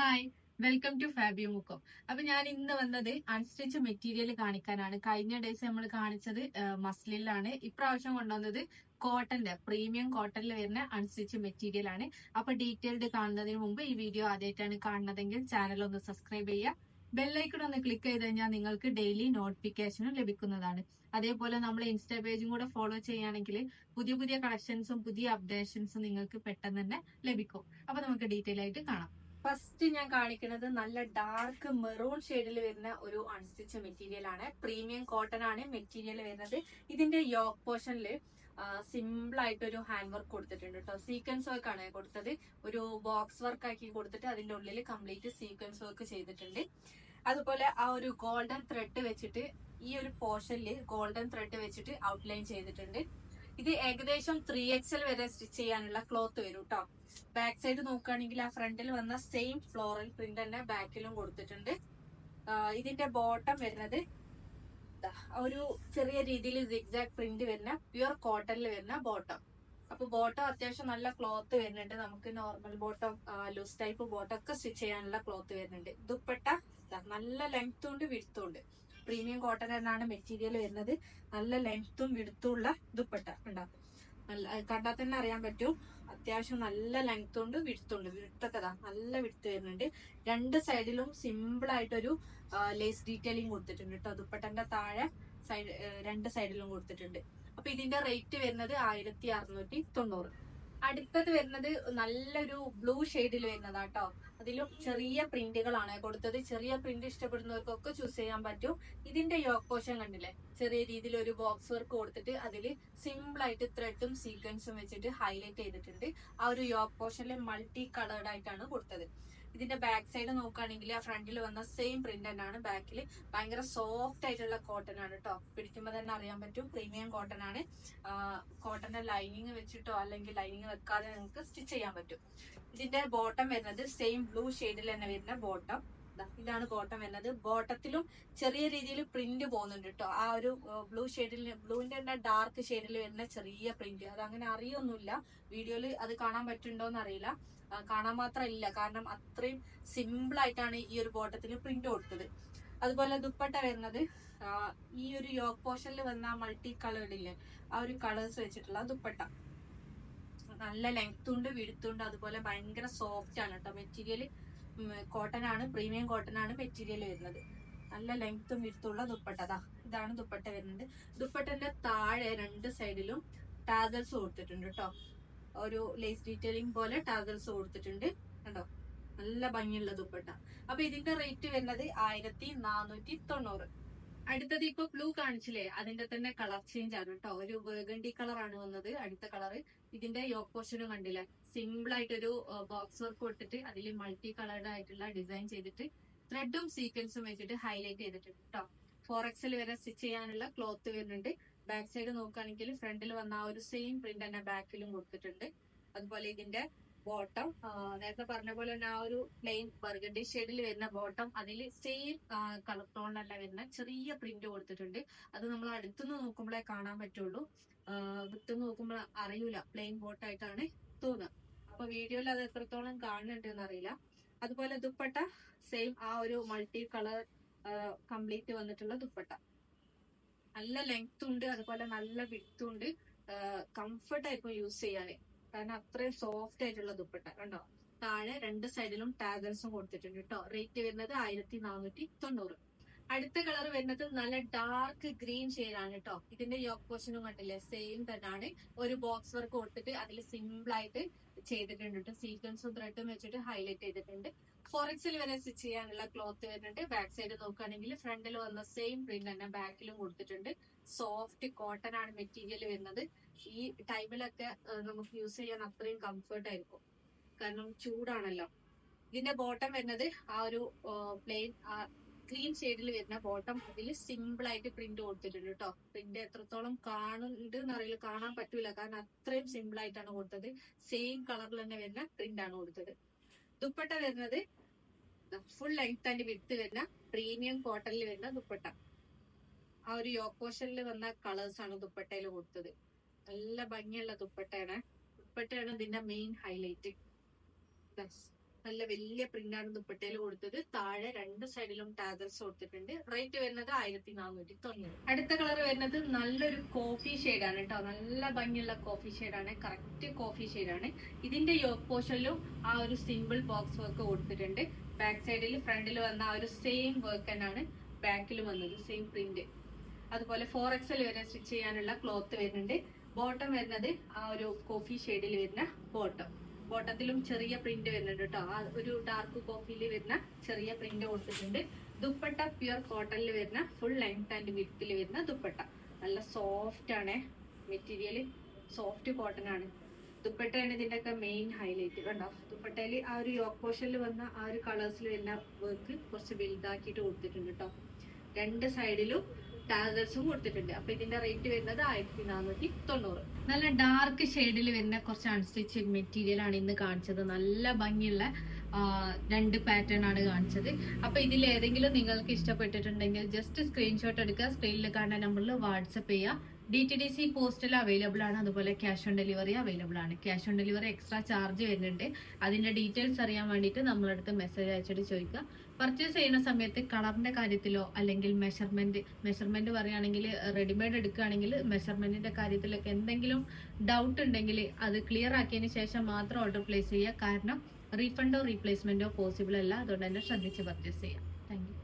Hi welcome to Fabio മുക്കോ അപ്പൊ ഞാൻ ഇന്ന് വന്നത് അൺസ്റ്റിച്ച് മെറ്റീരിയൽ കാണിക്കാനാണ്. കഴിഞ്ഞ ഡേയ്സ് നമ്മൾ കാണിച്ചത് മസ്ലിലാണ് ഇപ്രാവശ്യം കൊണ്ടുവന്നത് കോട്ടന്റെ പ്രീമിയം കോട്ടണിൽ വരുന്ന അൺസ്റ്റിച്ച് മെറ്റീരിയൽ ആണ്. അപ്പൊ ഡീറ്റെയിൽഡ് കാണുന്നതിന് മുമ്പ് ഈ വീഡിയോ ആദ്യമായിട്ടാണ് കാണുന്നതെങ്കിൽ ചാനൽ ഒന്ന് സബ്സ്ക്രൈബ് ചെയ്യുക. ബെല്ലൈക്കൺ ഒന്ന് ക്ലിക്ക് ചെയ്ത് കഴിഞ്ഞാൽ നിങ്ങൾക്ക് ഡെയിലി നോട്ടിഫിക്കേഷനും ലഭിക്കുന്നതാണ്. അതേപോലെ നമ്മൾ ഇൻസ്റ്റാ പേജും കൂടെ ഫോളോ ചെയ്യുകയാണെങ്കിൽ പുതിയ പുതിയ കളക്ഷൻസും പുതിയ അപ്ഡേഷൻസും നിങ്ങൾക്ക് പെട്ടെന്ന് തന്നെ ലഭിക്കും. അപ്പൊ നമുക്ക് ഡീറ്റെയിൽ ആയിട്ട് കാണാം. ഫസ്റ്റ് ഞാൻ കാണിക്കുന്നത് നല്ല ഡാർക്ക് മെറൂൺ ഷെയ്ഡിൽ വരുന്ന ഒരു അൺസ്റ്റിച്ച് മെറ്റീരിയൽ ആണ്. പ്രീമിയം കോട്ടൺ ആണ് മെറ്റീരിയൽ വരുന്നത്. ഇതിന്റെ യോക്ക് പോർഷനിൽ സിമ്പിൾ ആയിട്ട് ഒരു ഹാൻഡ് വർക്ക് കൊടുത്തിട്ടുണ്ട് കേട്ടോ സീക്വൻസ് വർക്ക് ആണ് കൊടുത്തത്. ഒരു ബോക്സ് വർക്ക് ആക്കി കൊടുത്തിട്ട് അതിന്റെ ഉള്ളിൽ കംപ്ലീറ്റ് സീക്വൻസ് വർക്ക് ചെയ്തിട്ടുണ്ട്. അതുപോലെ ആ ഒരു ഗോൾഡൻ ത്രെഡ് വെച്ചിട്ട് ഈ ഒരു പോർഷനിൽ ഗോൾഡൻ ത്രെഡ് വെച്ചിട്ട് ഔട്ട്ലൈൻ ചെയ്തിട്ടുണ്ട്. ഇത് ഏകദേശം ത്രീ എക്സൽ വരെ സ്റ്റിച്ച് ചെയ്യാനുള്ള ക്ലോത്ത് വരും കേട്ടോ ബാക്ക് സൈഡ് നോക്കുകയാണെങ്കിൽ ആ ഫ്രണ്ടിൽ വന്ന സെയിം ഫ്ലോറൽ പ്രിന്റ് തന്നെ ബാക്കിലും കൊടുത്തിട്ടുണ്ട്. ഇതിന്റെ ബോട്ടം വരുന്നത് ഒരു ചെറിയ രീതിയിൽ സിഗ്സാക് പ്രിന്റ് വരുന്ന പ്യുർ കോട്ടണിൽ വരുന്ന ബോട്ടം അപ്പൊ ബോട്ടം അത്യാവശ്യം നല്ല ക്ലോത്ത് വരുന്നുണ്ട്. നമുക്ക് normal bottom loose type bottom ഒക്കെ സ്റ്റിച്ച് ചെയ്യാനുള്ള ക്ലോത്ത് വരുന്നുണ്ട്. ദുപ്പട്ട നല്ല ലെങ്ത് ഉണ്ട് വിഴുത്തുണ്ട് പ്രീമിയം കോട്ടൺ എന്നാണ് മെറ്റീരിയൽ വരുന്നത്. നല്ല ലെങ്ത്തും വിടുത്തും ഉള്ള ദുപ്പട്ട ഉണ്ടാവും നല്ല കണ്ടാൽ തന്നെ അറിയാൻ പറ്റും. അത്യാവശ്യം നല്ല ലെങ്ത് ഉണ്ട് വിടുത്തുണ്ട് വിടുത്തൊക്കെ നല്ല വിടുത്ത് വരുന്നുണ്ട്. രണ്ട് സൈഡിലും സിമ്പിൾ ആയിട്ടൊരു ലേസ് ഡീറ്റെയിലിംഗ് കൊടുത്തിട്ടുണ്ട് കേട്ടോ. ദുപ്പട്ടന്റെ താഴെ സൈഡ് രണ്ട് സൈഡിലും കൊടുത്തിട്ടുണ്ട്. അപ്പൊ ഇതിന്റെ റേറ്റ് വരുന്നത് ആയിരത്തി അറുന്നൂറ്റി തൊണ്ണൂറ്. അടുത്തത് വരുന്നത് നല്ലൊരു ബ്ലൂ ഷെയ്ഡിൽ വരുന്നതാ കേട്ടോ. അതിലും ചെറിയ പ്രിന്റുകളാണ് കൊടുത്തത്. ചെറിയ പ്രിന്റ് ഇഷ്ടപ്പെടുന്നവർക്കൊക്കെ ചൂസ് ചെയ്യാൻ പറ്റും. ഇതിന്റെ യോക്ക് പോഷൻ കണ്ടില്ലേ? ചെറിയ രീതിയിൽ ഒരു ബോക്സ് വർക്ക് കൊടുത്തിട്ട് അതിൽ സിമ്പിൾ ആയിട്ട് ത്രെഡും സീക്വൻസും വെച്ചിട്ട് ഹൈലൈറ്റ് ചെയ്തിട്ടുണ്ട്. ആ ഒരു യോക്ക് പോഷനിൽ മൾട്ടി കളേർഡ് ആയിട്ടാണ് കൊടുത്തത്. ഇതിന്റെ ബാക്ക് സൈഡ് നോക്കുകയാണെങ്കിൽ ആ ഫ്രണ്ടിൽ വന്ന സെയിം പ്രിന്റ് തന്നെയാണ് ബാക്കിൽ ഭയങ്കര സോഫ്റ്റ് ആയിട്ടുള്ള കോട്ടൺ ആണ് കേട്ടോ പിടിക്കുമ്പോൾ തന്നെ അറിയാൻ പറ്റും. പ്രീമിയം കോട്ടൺ ആണ്. കോട്ടന്റെ ലൈനിങ് വെച്ചിട്ടോ അല്ലെങ്കിൽ ലൈനിങ് വെക്കാതെ നിങ്ങൾക്ക് സ്റ്റിച്ച് ചെയ്യാൻ പറ്റും. ഇതിന്റെ ബോട്ടം വരുന്നത് സെയിം ബ്ലൂ ഷെയ്ഡിൽ തന്നെ വരുന്ന ബോട്ടം ഇതാണ് ബോട്ടം വരുന്നത് ബോട്ടത്തിലും ചെറിയ രീതിയിൽ പ്രിന്റ് പോകുന്നുണ്ട് കേട്ടോ ആ ഒരു ബ്ലൂ ഷെയ്ഡിൽ ബ്ലൂവിന്റെ തന്നെ ഡാർക്ക് ഷെയ്ഡിൽ വരുന്ന ചെറിയ പ്രിന്റ് അത് അങ്ങനെ അറിയൊന്നുമില്ല. വീഡിയോയിൽ അത് കാണാൻ പറ്റുന്നുണ്ടോന്ന് അറിയില്ല. കാണാൻ മാത്രം ഇല്ല കാരണം അത്രയും സിമ്പിൾ ആയിട്ടാണ് ഈ ഒരു ബോട്ടത്തിന് പ്രിന്റ് കൊടുത്തത്. അതുപോലെ ദുപ്പട്ട വരുന്നത് ഈ ഒരു യോക്ക് പോർഷനിൽ വന്ന മൾട്ടി കളേർഡ് ഇല്ലേ ആ ഒരു കളേഴ്സ് വെച്ചിട്ടുള്ള ദുപ്പട്ട. നല്ല ലെങ്ത് ഉണ്ട് വിടുത്തുണ്ട് അതുപോലെ ഭയങ്കര സോഫ്റ്റ് ആണ് കേട്ടോ മെറ്റീരിയൽ കോട്ടൺ ആണ് പ്രീമിയം കോട്ടൺ ആണ് മെറ്റീരിയൽ വരുന്നത്. നല്ല ലെങ്ത്തും വിരുത്തുള്ള ദുപ്പട്ടതാ ഇതാണ് ദുപ്പട്ട വരുന്നത്. ദുപ്പട്ടന്റെ താഴെ രണ്ട് സൈഡിലും ടാസൽസ് കൊടുത്തിട്ടുണ്ട് കേട്ടോ ഒരു ലേസ് ഡീറ്റെയിലിംഗ് പോലെ ടാസൽസ് കൊടുത്തിട്ടുണ്ട്. കണ്ടോ? നല്ല ഭംഗിയുള്ള ദുപ്പട്ട. അപ്പൊ ഇതിന്റെ റേറ്റ് വരുന്നത് ആയിരത്തി നാനൂറ്റി തൊണ്ണൂറ്. അടുത്തത് ഇപ്പൊ ബ്ലൂ കാണിച്ചില്ലേ? അതിന്റെ തന്നെ കളർ ചേഞ്ച് ആണ് കേട്ടോ ഒരു ബേഗണ്ടി കളർ ആണ് വന്നത് അടുത്ത കളർ ഇതിന്റെ യോക്ക് പോർഷനും കണ്ടില്ല? സിമ്പിൾ ആയിട്ടൊരു ബോക്സ് വർക്ക് കൊടുത്തിട്ട് അതിൽ മൾട്ടി കളേർഡ് ആയിട്ടുള്ള ഡിസൈൻ ചെയ്തിട്ട് ത്രെഡും സീക്വൻസും വെച്ചിട്ട് ഹൈലൈറ്റ് ചെയ്തിട്ടുണ്ട് കേട്ടോ ഫോർ എക്സിൽ വരെ സ്റ്റിച്ച് ചെയ്യാനുള്ള ക്ലോത്ത് വരുന്നുണ്ട്. ബാക്ക് സൈഡ് നോക്കുകയാണെങ്കിൽ ഫ്രണ്ടിൽ വന്ന ആ ഒരു സെയിം പ്രിന്റ് തന്നെ ബാക്കിലും കൊടുത്തിട്ടുണ്ട്. അതുപോലെ ഇതിന്റെ ബോട്ടം. നേരത്തെ പറഞ്ഞ പോലെ തന്നെ ആ ഒരു പ്ലെയിൻ ബർഗണ്ടി ഷെയ്ഡിൽ വരുന്ന ബോട്ടം. അതിൽ സെയിം കളർ ടോണിലല്ല വരുന്ന ചെറിയ പ്രിന്റ് കൊടുത്തിട്ടുണ്ട്. അത് നമ്മൾ അടുത്തുനിന്ന് നോക്കുമ്പോഴേ കാണാൻ പറ്റുള്ളൂ. വിട്ടു നോക്കുമ്പോൾ അറിയൂല പ്ലെയിൻ ബോട്ടായിട്ടാണ് തോന്നുക അപ്പൊ വീഡിയോയിൽ അത് എത്രത്തോളം കാണുന്നുണ്ട് എന്ന് അറിയില്ല. അതുപോലെ ദുപ്പട്ട സെയിം ആ ഒരു മൾട്ടി കളർ കംപ്ലീറ്റ് വന്നിട്ടുള്ള ദുപ്പട്ട. നല്ല ലെങ്ത് ഉണ്ട് അതുപോലെ നല്ല വിട്ടും ഉണ്ട്. കംഫർട്ട് യൂസ് ചെയ്യാന്. കാരണം അത്രയും സോഫ്റ്റ് ആയിട്ടുള്ള ദുപ്പട്ട. കണ്ടോ? താഴെ രണ്ട് സൈഡിലും ടാഗൽസും കൊടുത്തിട്ടുണ്ട് കേട്ടോ. റേറ്റ് വരുന്നത് ആയിരത്തി നാനൂറ്റി തൊണ്ണൂറ്. അടുത്ത കളർ വരുന്നത് നല്ല ഡാർക്ക് ഗ്രീൻ ആണ് കേട്ടോ ഇതിന്റെ യോക്ക് പോർഷനും കണ്ടില്ലേ? സെയിം തന്നെയാണ് ഒരു ബോക്സ് വർക്ക് കൊടുത്തിട്ട് അതിൽ സിമ്പിൾ ആയിട്ട് ചെയ്തിട്ടുണ്ട് കേട്ടോ സീക്വൻസും ത്രെഡും വെച്ചിട്ട് ഹൈലൈറ്റ് ചെയ്തിട്ടുണ്ട്. ഫോറക്സിൽ വരെ സ്റ്റിച്ച് ചെയ്യാനുള്ള ക്ലോത്ത് വരുന്നുണ്ട്. ബാക്ക് സൈഡ് നോക്കുകയാണെങ്കിൽ ഫ്രണ്ടിൽ വന്ന സെയിം പ്രിന്റ് തന്നെ ബാക്കിലും കൊടുത്തിട്ടുണ്ട്. സോഫ്റ്റ് കോട്ടൺ ആണ് മെറ്റീരിയൽ വരുന്നത്. ഈ ടൈമിലൊക്കെ നമുക്ക് യൂസ് ചെയ്യാൻ അത്രയും കംഫർട്ട് ആയിരിക്കും. കാരണം ചൂടാണല്ലോ. ഇതിന്റെ ബോട്ടം വരുന്നത് ആ ഒരു പ്ലെയിൻ ക്രീം ഷെയ്ഡിൽ വരുന്ന ബോട്ടം അതിൽ സിമ്പിൾ ആയിട്ട് പ്രിന്റ് കൊടുത്തിട്ടുണ്ട് കേട്ടോ പ്രിന്റ് എത്രത്തോളം കാണുന്നുണ്ട് എന്നറിയില്ല കാണാൻ പറ്റൂല. കാരണം അത്രയും സിമ്പിൾ ആയിട്ടാണ് കൊടുത്തത്. സെയിം കളറിൽ തന്നെ വരുന്ന പ്രിന്റ് ആണ് കൊടുത്തത്. ദുപ്പട്ട വരുന്നത് ഫുൾ ലെങ്ത് ആൻഡ് വിട്ട് വരുന്ന പ്രീമിയം കോട്ടണിൽ വരുന്ന ദുപ്പട്ട. ആ ഒരു യോക്കോഷനിൽ വന്ന കളേഴ്സ് ആണ് ദുപ്പട്ടയിൽ കൊടുത്തത്. നല്ല ഭംഗിയുള്ള ദുപ്പട്ടയാണ്. ദുപ്പട്ടയാണ് ഇതിന്റെ മെയിൻ ഹൈലൈറ്റ് നല്ല വലിയ പ്രിന്റ് ആണ് ദുപ്പട്ടയിൽ കൊടുത്തത്. താഴെ രണ്ട് സൈഡിലും ടാസൽസ് കൊടുത്തിട്ടുണ്ട്. റേറ്റ് വരുന്നത് ആയിരത്തി നാനൂറ്റി തൊണ്ണൂറ് അടുത്ത കളർ വരുന്നത് നല്ലൊരു കോഫി ആണ് കേട്ടോ നല്ല ഭംഗിയുള്ള കോഫി ആണ്. കറക്റ്റ് കോഫി ആണ്. ഇതിന്റെ യോക്ക് പോർഷനിലും ആ ഒരു സിമ്പിൾ ബോക്സ് വർക്ക് കൊടുത്തിട്ടുണ്ട്. ബാക്ക് സൈഡിൽ ഫ്രണ്ടിൽ വന്ന ആ ഒരു സെയിം വർക്ക് തന്നെയാണ് ബാക്കിൽ വന്നത്. സെയിം പ്രിന്റ് അതുപോലെ ഫോർ എക്സൽ വരെ സ്റ്റിച്ച് ചെയ്യാനുള്ള ക്ലോത്ത് വരുന്നുണ്ട്. ബോട്ടം വരുന്നത് ആ ഒരു കോഫി ഷെയ്ഡിൽ വരുന്ന ബോട്ടം ബോട്ടത്തിലും ചെറിയ പ്രിന്റ് വരുന്നുണ്ട് കേട്ടോ ആ ഒരു ഡാർക്ക് കോഫിയിൽ വരുന്ന ചെറിയ പ്രിന്റ് കൊടുത്തിട്ടുണ്ട്. ദുപ്പട്ട പ്യുർ കോട്ടണിൽ വരുന്ന ഫുൾ ലെങ്ത് ആൻഡ് വിത്തിൽ വരുന്ന ദുപ്പട്ട. നല്ല സോഫ്റ്റ് ആണ് മെറ്റീരിയൽ സോഫ്റ്റ് കോട്ടൺ ആണ്. ദുപ്പട്ടയാണ് ഇതിന്റെ ഒക്കെ മെയിൻ ഹൈലൈറ്റ് കണ്ടോ? ദുപ്പട്ടയിൽ ആ ഒരു യോക്ക് പോർഷനിൽ വന്ന ആ ഒരു കളേഴ്സിൽ വരുന്ന വർക്ക് കുറച്ച് വലുതാക്കിയിട്ട് കൊടുത്തിട്ടുണ്ട് കേട്ടോ രണ്ട് സൈഡിലും ടാസൽസും കൊടുത്തിട്ടുണ്ട്. അപ്പൊ ഇതിന്റെ റേറ്റ് വരുന്നത് ആയിരത്തി നാനൂറ്റി തൊണ്ണൂറ്. നല്ല ഡാർക്ക് ഷെയ്ഡിൽ വരുന്ന കുറച്ച് അൺസ്റ്റിച്ച് മെറ്റീരിയൽ ആണ് ഇന്ന് കാണിച്ചത്. നല്ല ഭംഗിയുള്ള രണ്ട് പാറ്റേൺ ആണ് കാണിച്ചത്. അപ്പൊ ഇതിൽ ഏതെങ്കിലും നിങ്ങൾക്ക് ഇഷ്ടപ്പെട്ടിട്ടുണ്ടെങ്കിൽ ജസ്റ്റ് സ്ക്രീൻഷോട്ട് എടുക്കുക. സ്ക്രീനിൽ കാണുന്ന നമ്പറിൽ വാട്സപ്പ് ചെയ്യുക. ഡി ടി ഡി സി പോസ്റ്റിൽ അവൈലബിൾ ആണ്. അതുപോലെ ക്യാഷ് ഓൺ ഡെലിവറി അവൈലബിൾ ആണ്. Cash on delivery extra charge വരുന്നുണ്ട്. അതിന്റെ ഡീറ്റെയിൽസ് അറിയാൻ വേണ്ടിയിട്ട് നമ്മളടുത്ത് മെസ്സേജ് അയച്ചിട്ട് ചോദിക്കുക. പർച്ചേസ് ചെയ്യുന്ന സമയത്ത് കളറിന്റെ കാര്യത്തിലോ അല്ലെങ്കിൽ മെഷർമെന്റ് മെഷർമെന്റ് പറയുകയാണെങ്കിൽ റെഡിമെയ്ഡ് എടുക്കുകയാണെങ്കിൽ മെഷർമെന്റിന്റെ കാര്യത്തിലൊക്കെ എന്തെങ്കിലും ഡൗട്ട് ഉണ്ടെങ്കിൽ അത് ക്ലിയർ ആക്കിയതിന് ശേഷം മാത്രം ഓർഡർ പ്ലേസ് ചെയ്യുക. കാരണം റീഫണ്ടോ റീപ്ലേസ്മെന്റോ പോസിബിൾ അല്ല. അതുകൊണ്ട് തന്നെ ശ്രദ്ധിച്ച് പർച്ചേസ് ചെയ്യാം താങ്ക്